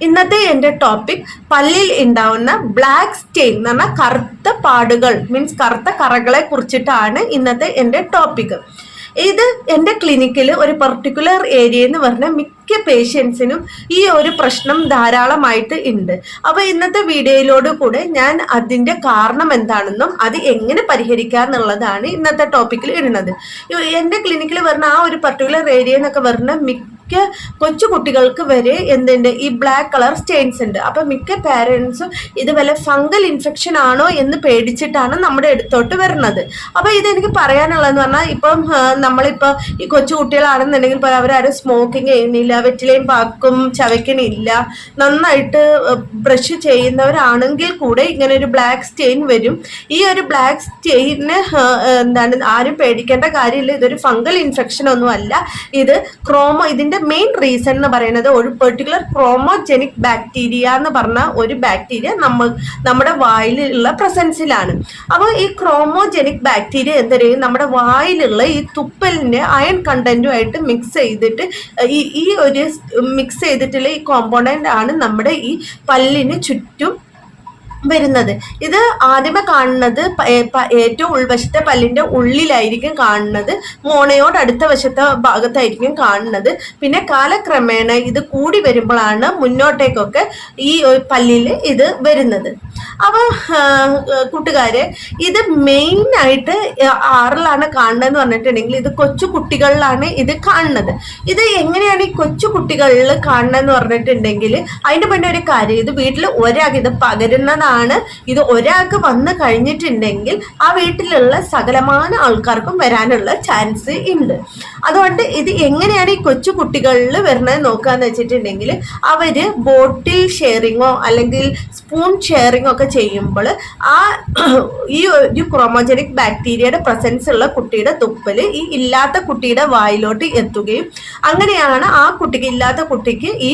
ഇന്നത്തെ എന്റെ ടോപ്പിക് പല്ലിൽ ഉണ്ടാവുന്ന ബ്ലാക്ക് സ്റ്റെയിൻ എന്ന് പറഞ്ഞാൽ കറുത്ത പാടുകൾ മീൻസ് കറുത്ത കറകളെ കുറിച്ചിട്ടാണ് ഇന്നത്തെ എന്റെ ടോപ്പിക് ഇത് എന്റെ ക്ലിനിക്കിൽ ഒരു പർട്ടിക്കുലർ ഏരിയ എന്ന് പറഞ്ഞാൽ മിക്ക പേഷ്യൻസിനും ഈ ഒരു പ്രശ്നം ധാരാളമായിട്ട് ഉണ്ട് അപ്പോൾ ഇന്നത്തെ വീഡിയോയിലൂടെ കൂടെ ഞാൻ അതിന്റെ കാരണം എന്താണെന്നും അത് എങ്ങനെ പരിഹരിക്കാന്നുള്ളതാണ് ഇന്നത്തെ ടോപ്പിക്കിൽ ഇടുന്നത്. എന്റെ ക്ലിനിക്കിൽ പറഞ്ഞ ആ ഒരു പർട്ടിക്കുലർ ഏരിയ എന്നൊക്കെ പറഞ്ഞ മിക്ക കൊച്ചു കുട്ടികൾക്ക് വരെ എന്തുണ്ട്? ഈ ബ്ലാക്ക് കളർ സ്റ്റെയിൻസ് ഉണ്ട്. അപ്പൊ മിക്ക പാരൻസും ഇത് വല്ല ഫംഗൽ ഇൻഫെക്ഷൻ ആണോ എന്ന് പേടിച്ചിട്ടാണ് നമ്മുടെ അടുത്തോട്ട് വരുന്നത്. അപ്പൊ ഇത് എനിക്ക് പറയാനുള്ളതെന്ന് പറഞ്ഞാൽ ഇപ്പം നമ്മളിപ്പോൾ നമ്മളിപ്പോ ഈ കൊച്ചു കുട്ടികളാണെന്നുണ്ടെങ്കിൽ ഇപ്പോൾ അവരാരും സ്മോക്കിങ് ചെയ്യുന്നില്ല വെറ്റിലയും പാക്കും ചവയ്ക്കണില്ല നന്നായിട്ട് ബ്രഷ് ചെയ്യുന്നവരാണെങ്കിൽ കൂടെ ഇങ്ങനെ ഒരു ബ്ലാക്ക് സ്റ്റെയിൻ വരും. ഈ ഒരു ബ്ലാക്ക് സ്റ്റെയിന് എന്താണ് ആരും പേടിക്കേണ്ട കാര്യമില്ല. ഇതൊരു ഫംഗൽ ഇൻഫെക്ഷൻ ഒന്നും അല്ല ഇത് ക്രോമോ ഇതിന്റെ മെയിൻ റീസൺ എന്ന് പറയുന്നത് ഒരു പെർട്ടിക്കുലർ ക്രോമോജെനിക് ബാക്ടീരിയ എന്ന് പറഞ്ഞ ഒരു ബാക്ടീരിയ നമ്മൾ നമ്മുടെ വായിലുള്ള പ്രസൻസിലാണ് അപ്പോൾ ഈ ക്രോമോജെനിക് ബാക്ടീരിയ എന്ത് ചെയ്യും? നമ്മുടെ വായിലുള്ള ഈ തുപ്പലിന്റെ അയൺ കണ്ടന്റുമായിട്ട് മിക്സ് ചെയ്തിട്ട് ഈ ഈ ഒരു മിക്സ് ചെയ്തിട്ടുള്ള ഈ കോമ്പോണന്റ് ആണ് നമ്മുടെ ഈ പല്ലിന് ചുറ്റും വരുന്നത്. ഇത് ആദ്യമേ കാണുന്നത് ഏറ്റവും ഉൾവശത്തെ പല്ലിന്റെ ഉള്ളിലായിരിക്കും കാണുന്നത്. മോണയോട് അടുത്ത വശത്തെ ഭാഗത്തായിരിക്കും കാണുന്നത്. പിന്നെ കാലക്രമേണ ഇത് കൂടി വരുമ്പോഴാണ് മുന്നോട്ടേക്കൊക്കെ ഈ പല്ലിൽ ഇത് വരുന്നത്. അപ്പൊ കൂട്ടുകാര് ഇത് മെയിൻ ആയിട്ട് ആറിലാണ് കാണുന്നതെന്ന് പറഞ്ഞിട്ടുണ്ടെങ്കിൽ ഇത് കൊച്ചു കുട്ടികളിലാണ് ഇത് കാണുന്നത്. ഇത് എങ്ങനെയാണ് ഈ കൊച്ചു കുട്ടികളിൽ കാണുന്നതെന്ന് പറഞ്ഞിട്ടുണ്ടെങ്കിൽ അതിന്റെ പിന്നെ ഒരു കാര്യം ഇത് വീട്ടിൽ ഒരാൾക്ക് ഇത് പകരുന്നതാണ്. ഇത് ഒരാൾക്ക് വന്നു കഴിഞ്ഞിട്ടുണ്ടെങ്കിൽ ആ വീട്ടിലുള്ള സകലമാന ആൾക്കാർക്കും വരാനുള്ള ചാൻസ് ഉണ്ട്. അതുകൊണ്ട് ഇത് എങ്ങനെയാണ് ഈ കൊച്ചു കുട്ടികളിൽ വരുന്നത് നോക്കാന്ന് വെച്ചിട്ടുണ്ടെങ്കിൽ അവർ ബോട്ടിൽ ഷെയറിങ്ങോ അല്ലെങ്കിൽ സ്പൂൺ ഷെയറിങ്ങോ ഒക്കെ ചെയ്യുമ്പോൾ ആ ഈ ഒരു ക്രോമോജനിക് ബാക്ടീരിയയുടെ പ്രസൻസ് ഉള്ള കുട്ടിയുടെ തുപ്പൽ ഈ ഇല്ലാത്ത കുട്ടിയുടെ വായിലോട്ട് എത്തുകയും അങ്ങനെയാണ് ആ കുട്ടിക്ക് ഇല്ലാത്ത കുട്ടിക്ക് ഈ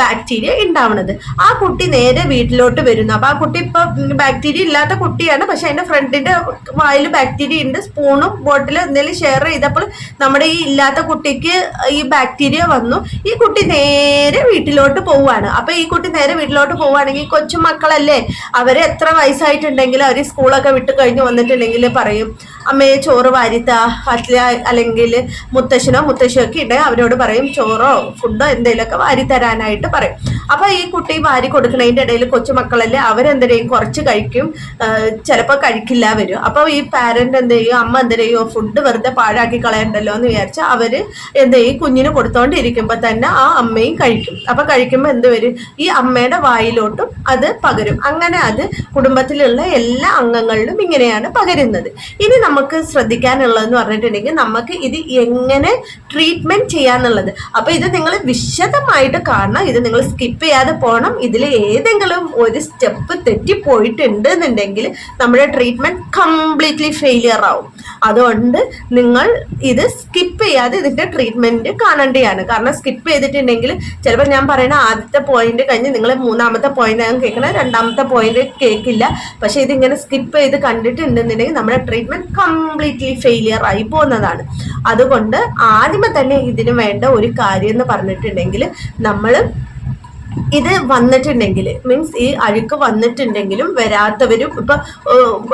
ബാക്ടീരിയ ഉണ്ടാവുന്നത്. ആ കുട്ടി നേരെ വീട്ടിലോട്ട് വരുന്നു. അപ്പൊ ആ കുട്ടി ഇപ്പൊ ബാക്ടീരിയ ഇല്ലാത്ത കുട്ടിയാണ്. പക്ഷെ അതിന്റെ ഫ്രണ്ടിന്റെ വായിൽ ബാക്ടീരിയ ഉണ്ട്. സ്പൂണും ബോട്ടിലും എന്തെങ്കിലും ഷെയർ ചെയ്തപ്പോൾ നമ്മുടെ ഈ ഇല്ലാത്ത കുട്ടിക്ക് ഈ ബാക്ടീരിയ വന്നു. ഈ കുട്ടി നേരെ വീട്ടിലോട്ട് പോവാണ് അപ്പൊ ഈ കുട്ടി നേരെ വീട്ടിലോട്ട് പോവുകയാണെങ്കിൽ കൊച്ചു മക്കളല്ലേ അവർ എത്ര വയസ്സായിട്ടുണ്ടെങ്കിലും അവർ സ്കൂളൊക്കെ വിട്ട് കഴിഞ്ഞ് വന്നിട്ടുണ്ടെങ്കിൽ പറയും അമ്മയെ ചോറ് വാരിത്താ അല്ല അല്ലെങ്കിൽ മുത്തശ്ശനോ മുത്തശ്ശിയോ ഒക്കെ ഉണ്ടെങ്കിൽ അവരോട് പറയും ചോറോ ഫുഡോ എന്തെങ്കിലുമൊക്കെ വാരി തരാനായിട്ട് പറയും. അപ്പൊ ഈ കുട്ടി വാരി കൊടുക്കുന്നതിന്റെ ഇടയിൽ കൊച്ചുമക്കളല്ലേ അവരെന്തെങ്കിലും കുറച്ച് കഴിക്കും ചിലപ്പോൾ കഴിക്കില്ല വരും. അപ്പോൾ ഈ പാരന്റ് എന്ത് ചെയ്യും അമ്മ എന്ത് ഫുഡ് വെറുതെ പാഴാക്കി കളയണ്ടല്ലോ എന്ന് വിചാരിച്ച് അവർ എന്ത് ചെയ്യും കുഞ്ഞിന് കൊടുത്തോണ്ടിരിക്കുമ്പോ തന്നെ ആ അമ്മയും കഴിക്കും. അപ്പൊ കഴിക്കുമ്പോൾ എന്ത് വരും? ഈ അമ്മയുടെ വായിലോട്ടും അത് പകരും. അങ്ങനെ അത് കുടുംബത്തിലുള്ള എല്ലാ അംഗങ്ങളിലും ഇങ്ങനെയാണ് പകരുന്നത്. ഇനി നമുക്ക് ശ്രദ്ധിക്കാനുള്ളതെന്ന് പറഞ്ഞിട്ടുണ്ടെങ്കിൽ നമുക്ക് ഇത് എങ്ങനെ ട്രീറ്റ്മെന്റ് ചെയ്യാന്നുള്ളത് അപ്പൊ ഇത് നിങ്ങൾ വിശദമായിട്ട് കാണണം. ഇത് നിങ്ങൾ സ്കിപ്പ് ചെയ്യാതെ പോകണം ഇതിൽ ഏതെങ്കിലും ഒരു സ്റ്റെപ്പ് തെറ്റിപ്പോയിട്ടുണ്ട് എന്നുണ്ടെങ്കിൽ നമ്മുടെ ട്രീറ്റ്മെന്റ് കംപ്ലീറ്റ്ലി ഫെയിലിയർ ആവും. അതുകൊണ്ട് നിങ്ങൾ ഇത് സ്കിപ്പ് ചെയ്യാതെ ഇതിന്റെ ട്രീറ്റ്മെന്റ് കാണേണ്ടതാണ്. കാരണം സ്കിപ്പ് ചെയ്തിട്ടുണ്ടെങ്കിൽ ചിലപ്പോൾ ഞാൻ പറയുന്ന ആദ്യത്തെ പോയിന്റ് കഴിഞ്ഞ് നിങ്ങൾ മൂന്നാമത്തെ പോയിന്റ് ഞാൻ കേൾക്കണം രണ്ടാമത്തെ പോയിന്റ് കേൾക്കില്ല. പക്ഷെ ഇതിങ്ങനെ സ്കിപ്പ് ചെയ്ത് കണ്ടിട്ടുണ്ടെന്നുണ്ടെങ്കിൽ നമ്മുടെ ട്രീറ്റ്മെന്റ് കംപ്ലീറ്റ്ലി ഫെയിലിയർ ആയി പോകുന്നതാണ്. അതുകൊണ്ട് ആദ്യമേ തന്നെ ഇതിന് വേണ്ട ഒരു കാര്യം എന്ന് പറഞ്ഞിട്ടുണ്ടെങ്കിൽ നമ്മൾ ഇത് വന്നിട്ടുണ്ടെങ്കിൽ മീൻസ് ഈ അഴുക്ക് വന്നിട്ടുണ്ടെങ്കിലും വരാത്തവരും ഇപ്പൊ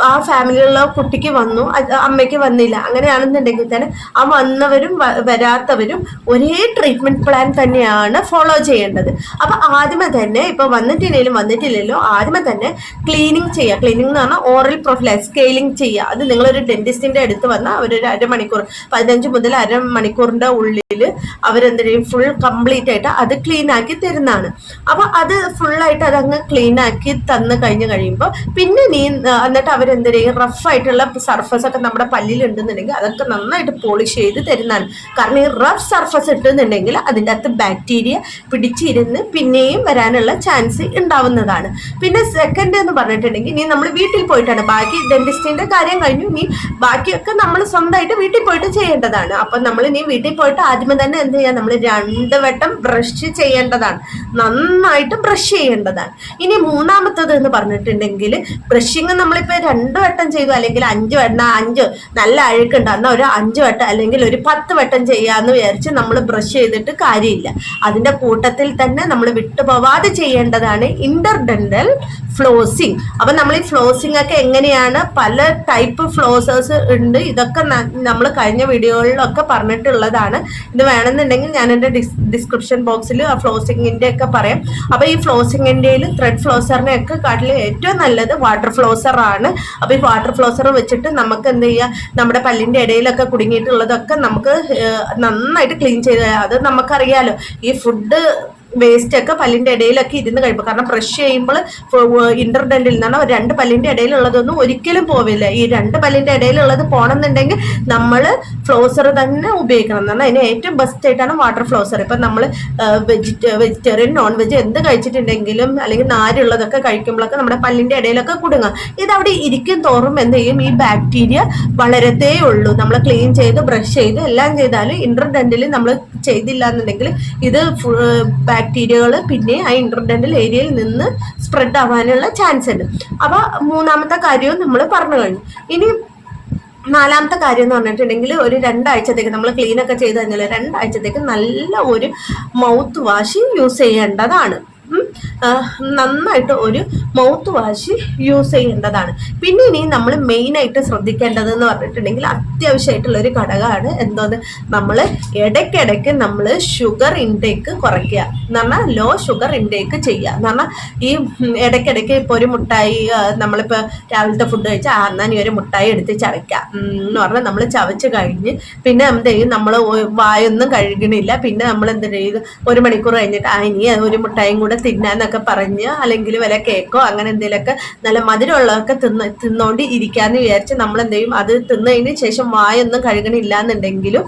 ആ ഫാമിലിയിലുള്ള കുട്ടിക്ക് വന്നു അമ്മയ്ക്ക് വന്നില്ല അങ്ങനെയാണെന്നുണ്ടെങ്കിൽ തന്നെ ആ വന്നവരും വരാത്തവരും ഒരേ ട്രീറ്റ്മെന്റ് പ്ലാൻ തന്നെയാണ് ഫോളോ ചെയ്യേണ്ടത്. അപ്പൊ ആദ്യമേ തന്നെ ഇപ്പൊ വന്നിട്ടില്ലെങ്കിലും വന്നിട്ടില്ലല്ലോ ആദ്യമേ തന്നെ ക്ലീനിങ് ചെയ്യുക. ക്ലീനിങ് എന്ന് പറഞ്ഞാൽ ഓറൽ പ്രൊഫൈൽ സ്കെയിലിംഗ് ചെയ്യുക. അത് നിങ്ങളൊരു ഡെന്റിസ്റ്റിന്റെ അടുത്ത് വന്നാൽ അവരൊരു അരമണിക്കൂർ പതിനഞ്ച് മുതൽ അരമണിക്കൂറിന്റെ ഉള്ളിൽ അവരെന്തെങ്കിലും ഫുൾ കംപ്ലീറ്റ് ആയിട്ട് അത് ക്ലീൻ ആക്കി തരുന്നതാണ്. അപ്പൊ അത് ഫുള്ളായിട്ട് അതങ്ങ് ക്ലീൻ ആക്കി തന്നു കഴിഞ്ഞ് കഴിയുമ്പോൾ പിന്നെ നീ എന്നിട്ട് അവരെന്ത് ചെയ്യും റഫ് ആയിട്ടുള്ള സർഫസ് ഒക്കെ നമ്മുടെ പല്ലിൽ ഉണ്ടെന്നുണ്ടെങ്കിൽ അതൊക്കെ നന്നായിട്ട് പോളിഷ് ചെയ്ത് തരുന്നതാണ്. കാരണം ഈ റഫ് സർഫസ് ഇട്ടുന്നുണ്ടെങ്കിൽ അതിന്റെ അകത്ത് ബാക്ടീരിയ പിടിച്ചിരുന്ന് പിന്നെയും വരാനുള്ള ചാൻസ് ഉണ്ടാവുന്നതാണ്. പിന്നെ സെക്കൻഡ് എന്ന് പറഞ്ഞിട്ടുണ്ടെങ്കിൽ നീ നമ്മൾ വീട്ടിൽ പോയിട്ടാണ്. ബാക്കി ഡെന്റിസ്റ്റിന്റെ കാര്യം കഴിഞ്ഞു. നീ ബാക്കിയൊക്കെ നമ്മൾ സ്വന്തമായിട്ട് വീട്ടിൽ പോയിട്ട് ചെയ്യേണ്ടതാണ്. അപ്പൊ നമ്മൾ നീ വീട്ടിൽ പോയിട്ട് ആദ്യമേ തന്നെ എന്ത് ചെയ്യാം? നമ്മൾ രണ്ട് വട്ടം ബ്രഷ് ചെയ്യേണ്ടതാണ്. നന്നായി നന്നായിട്ട് ബ്രഷ് ചെയ്യേണ്ടതാണ്. ഇനി മൂന്നാമത്തത് എന്ന് പറഞ്ഞിട്ടുണ്ടെങ്കിൽ ബ്രഷിങ് നമ്മളിപ്പോൾ രണ്ട് വട്ടം ചെയ്തു അല്ലെങ്കിൽ അഞ്ച് വട്ടം അഞ്ച് നല്ല അഴുക്കുണ്ട് എന്നാൽ ഒരു അഞ്ച് വട്ടം അല്ലെങ്കിൽ ഒരു പത്ത് വട്ടം ചെയ്യാമെന്ന് വിചാരിച്ച് നമ്മൾ ബ്രഷ് ചെയ്തിട്ട് കാര്യമില്ല. അതിന്റെ കൂട്ടത്തിൽ തന്നെ നമ്മൾ വിട്ടുപോവാതെ ചെയ്യേണ്ടതാണ് ഇന്റർഡെന്റൽ ഫ്ലോസിങ് അപ്പം നമ്മൾ ഈ ഫ്ലോസിംഗ് ഒക്കെ എങ്ങനെയാണ്? പല ടൈപ്പ് ഫ്ലോസേഴ്സ് ഉണ്ട്. ഇതൊക്കെ നമ്മൾ കഴിഞ്ഞ വീഡിയോകളിലൊക്കെ പറഞ്ഞിട്ടുള്ളതാണ്. ഇത് വേണമെന്നുണ്ടെങ്കിൽ ഞാൻ എന്റെ ഡിസ് ഡിസ്ക്രിപ്ഷൻ ബോക്സിൽ ആ ഫ്ലോസിങ്ങിന്റെ ഒക്കെ പറയാം. അപ്പോൾ ഈ ഫ്ലോസിങ്ങിന്റെയിൽ ത്രെഡ് ഫ്ലോസറിനെ ഒക്കെ കാട്ടിൽ ഏറ്റവും നല്ലത് വാട്ടർ ഫ്ലോസർ ആണ് അപ്പോൾ ഈ വാട്ടർ ഫ്ലോസർ വെച്ചിട്ട് നമുക്ക് എന്ത് ചെയ്യുക നമ്മുടെ പല്ലിന്റെ ഇടയിലൊക്കെ കുടുങ്ങിയിട്ടുള്ളതൊക്കെ നമുക്ക് നന്നായിട്ട് ക്ലീൻ ചെയ്ത് അത് നമുക്കറിയാലോ ഈ ഫുഡ് വേസ്റ്റ് ഒക്കെ പല്ലിന്റെ ഇടയിലൊക്കെ ഇരുന്ന് കഴിയുമ്പോൾ കാരണം ബ്രഷ് ചെയ്യുമ്പോൾ ഇന്റർഡെന്റിൽ നിന്നാണ് രണ്ട് പല്ലിന്റെ ഇടയിലുള്ളതൊന്നും ഒരിക്കലും പോവില്ല. ഈ രണ്ട് പല്ലിന്റെ ഇടയിലുള്ളത് പോകണമെന്നുണ്ടെങ്കിൽ നമ്മൾ ഫ്ലോസർ തന്നെ ഉപയോഗിക്കണം. എന്നാണ് അതിന് ഏറ്റവും ബെസ്റ്റ് ആയിട്ടാണ് വാട്ടർ ഫ്ലോസർ ഇപ്പം നമ്മൾ വെജിറ്റ വെജിറ്റേറിയൻ നോൺ വെജ് എന്ത് കഴിച്ചിട്ടുണ്ടെങ്കിലും അല്ലെങ്കിൽ നാരുള്ളതൊക്കെ കഴിക്കുമ്പോഴൊക്കെ നമ്മുടെ പല്ലിന്റെ ഇടയിലൊക്കെ കുടുങ്ങുക. ഇത് അവിടെ ഇരിക്കും തോറും എന്ത് ചെയ്യും? ഈ ബാക്ടീരിയ വളരത്തേ ഉള്ളൂ. നമ്മൾ ക്ലീൻ ചെയ്ത് ബ്രഷ് ചെയ്ത് എല്ലാം ചെയ്താലും ഇന്റർഡെന്റിൽ നമ്മൾ ചെയ്തില്ല എന്നുണ്ടെങ്കിൽ ഇത് ബാക്ടീരിയകൾ പിന്നെ ആ ഇന്റർഡെന്റൽ ഏരിയയിൽ നിന്ന് സ്പ്രെഡ് ആവാനുള്ള ചാൻസ് ഉണ്ട്. അപ്പോൾ മൂന്നാമത്തെ കാര്യവും നമ്മൾ പറഞ്ഞു കഴിഞ്ഞു. ഇനി നാലാമത്തെ കാര്യം എന്ന് പറഞ്ഞിട്ടുണ്ടെങ്കിൽ ഒരു രണ്ടാഴ്ചത്തേക്ക് നമ്മൾ ക്ലീൻ ഒക്കെ ചെയ്ത് കഴിഞ്ഞാൽ രണ്ടാഴ്ചത്തേക്ക് നല്ല ഒരു മൗത്ത് വാഷ് യൂസ് ചെയ്യേണ്ടതാണ്. നന്നായിട്ട് ഒരു മൗത്ത് വാഷ് യൂസ് ചെയ്യേണ്ടതാണ്. പിന്നെ ഇനി നമ്മൾ മെയിനായിട്ട് ശ്രദ്ധിക്കേണ്ടത് എന്ന് പറഞ്ഞിട്ടുണ്ടെങ്കിൽ അത്യാവശ്യമായിട്ടുള്ള ഒരു ഘടകമാണ് എന്തോന്ന്? നമ്മൾ ഇടയ്ക്കിടയ്ക്ക് നമ്മൾ ഷുഗർ ഇൻടേക്ക് കുറയ്ക്കുക. എന്ന് പറഞ്ഞാൽ ലോ ഷുഗർ ഇൻടേക്ക് ചെയ്യുക. എന്ന് പറഞ്ഞാൽ ഈ ഇടയ്ക്കിടയ്ക്ക് ഇപ്പോൾ ഒരു മുട്ടായി നമ്മളിപ്പോൾ രാവിലത്തെ ഫുഡ് കഴിച്ചാൽ ആ എന്നാൽ ഈ ഒരു മുട്ടായി എടുത്ത് ചവയ്ക്കുക എന്ന് പറഞ്ഞാൽ നമ്മൾ ചവച്ച് കഴിഞ്ഞ് പിന്നെ എന്ത് ചെയ്യും? നമ്മൾ വായൊന്നും കഴുകണില്ല. പിന്നെ നമ്മൾ എന്ത് ചെയ്യും? ഒരു മണിക്കൂർ കഴിഞ്ഞിട്ട് ആ ഇനി ഒരു മുട്ടായും കൂടെ തിന്നാന്നൊക്കെ പറഞ്ഞ് അല്ലെങ്കിൽ വല്ല കേക്കോ അങ്ങനെ എന്തെങ്കിലുമൊക്കെ നല്ല മധുരമുള്ളതൊക്കെ തിന്ന് തിന്നോണ്ട് ഇരിക്കാന്ന് വിചാരിച്ച് നമ്മൾ എന്ത് അത് തിന്നതിന് ശേഷം വായൊന്നും കഴുകണില്ല എന്നുണ്ടെങ്കിലും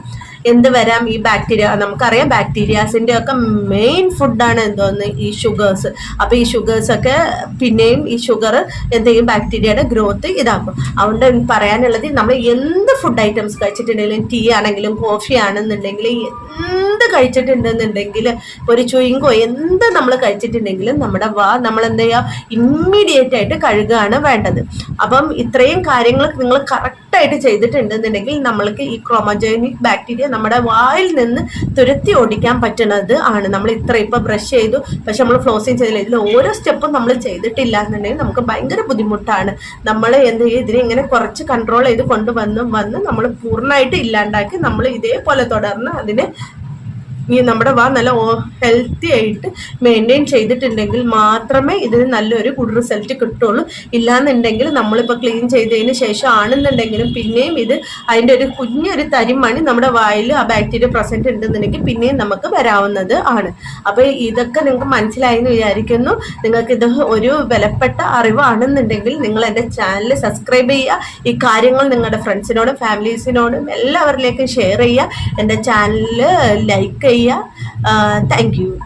എന്ത് വരാം ഈ ബാക്ടീരിയ നമുക്കറിയാം ബാക്ടീരിയാസിന്റെ ഒക്കെ മെയിൻ ഫുഡാണ് എന്തോന്ന്? ഈ ഷുഗേഴ്സ് അപ്പൊ ഈ ഷുഗേഴ്സ് ഒക്കെ പിന്നെയും ഈ ഷുഗർ എന്തെങ്കിലും ബാക്ടീരിയയുടെ ഗ്രോത്ത് ഇതാക്കും. അതുകൊണ്ട് പറയാനുള്ളത് നമ്മൾ എന്ത് ഫുഡ് ഐറ്റംസ് കഴിച്ചിട്ടുണ്ടെങ്കിലും ടീ ആണെങ്കിലും കോഫി ആണെന്നുണ്ടെങ്കിൽ എന്ത് കഴിച്ചിട്ടുണ്ടെന്നുണ്ടെങ്കിൽ ഒരു ചുയിങ്കോ എന്ത് നമ്മൾ കഴിച്ചിട്ടുണ്ടെങ്കിലും നമ്മുടെ വാ നമ്മൾ എന്താ ചെയ്യുക? ഇമ്മീഡിയറ്റ് ആയിട്ട് കഴുകുകയാണ് വേണ്ടത്. അപ്പം ഇത്രയും കാര്യങ്ങൾ നിങ്ങൾ കറക്റ്റായിട്ട് ചെയ്തിട്ടുണ്ടെന്നുണ്ടെങ്കിൽ നമ്മൾക്ക് ഈ ക്രോമജോനിക് ബാക്ടീരിയ നമ്മുടെ വായിൽ നിന്ന് തുരത്തി ഓടിക്കാൻ പറ്റുന്നത് ആണ്. നമ്മൾ ഇത്ര ഇപ്പൊ ബ്രഷ് ചെയ്തു. പക്ഷെ നമ്മൾ ഫ്ലോസിങ് ചെയ്തില്ല. ഇതിൽ ഓരോ സ്റ്റെപ്പും നമ്മൾ ചെയ്തിട്ടില്ല എന്നുണ്ടെങ്കിൽ നമുക്ക് ഭയങ്കര ബുദ്ധിമുട്ടാണ്. നമ്മൾ എന്ത് ചെയ്യും? ഇതിനെ ഇങ്ങനെ കുറച്ച് കൺട്രോൾ ചെയ്ത് കൊണ്ടുവന്നും വന്ന് നമ്മൾ പൂർണമായിട്ട് ഇല്ലാണ്ടാക്കി നമ്മൾ ഇതേപോലെ തുടർന്ന് അതിനെ ഈ നമ്മുടെ വാ നല്ല ഹെൽത്തി ആയിട്ട് മെയിന്റെയിൻ ചെയ്തിട്ടുണ്ടെങ്കിൽ മാത്രമേ ഇതിന് നല്ലൊരു ഗുഡ് റിസൾട്ട് കിട്ടുള്ളൂ. ഇല്ലാന്നുണ്ടെങ്കിൽ നമ്മളിപ്പോൾ ക്ലീൻ ചെയ്തതിന് ശേഷം ആണെന്നുണ്ടെങ്കിലും പിന്നെയും ഇത് അതിന്റെ ഒരു കുഞ്ഞൊരു തരിമണി നമ്മുടെ വായിൽ ആ ബാക്ടീരിയ പ്രസന്റ് ഉണ്ടെന്നുണ്ടെങ്കിൽ പിന്നെയും നമുക്ക് വരാവുന്നത് ആണ്. അപ്പോൾ ഇതൊക്കെ നിങ്ങൾക്ക് മനസ്സിലായെന്ന് വിചാരിക്കുന്നു. നിങ്ങൾക്ക് ഇത് ഒരു വിലപ്പെട്ട അറിവാണെന്നുണ്ടെങ്കിൽ നിങ്ങൾ എന്റെ ചാനൽ സബ്സ്ക്രൈബ് ചെയ്യുക. ഈ കാര്യങ്ങൾ നിങ്ങളുടെ ഫ്രണ്ട്സിനോടും ഫാമിലീസിനോടും എല്ലാവരിലേക്കും ഷെയർ ചെയ്യുക. എന്റെ ചാനൽ ലൈക്ക് ചെയ്യുക. saya uh, thank you.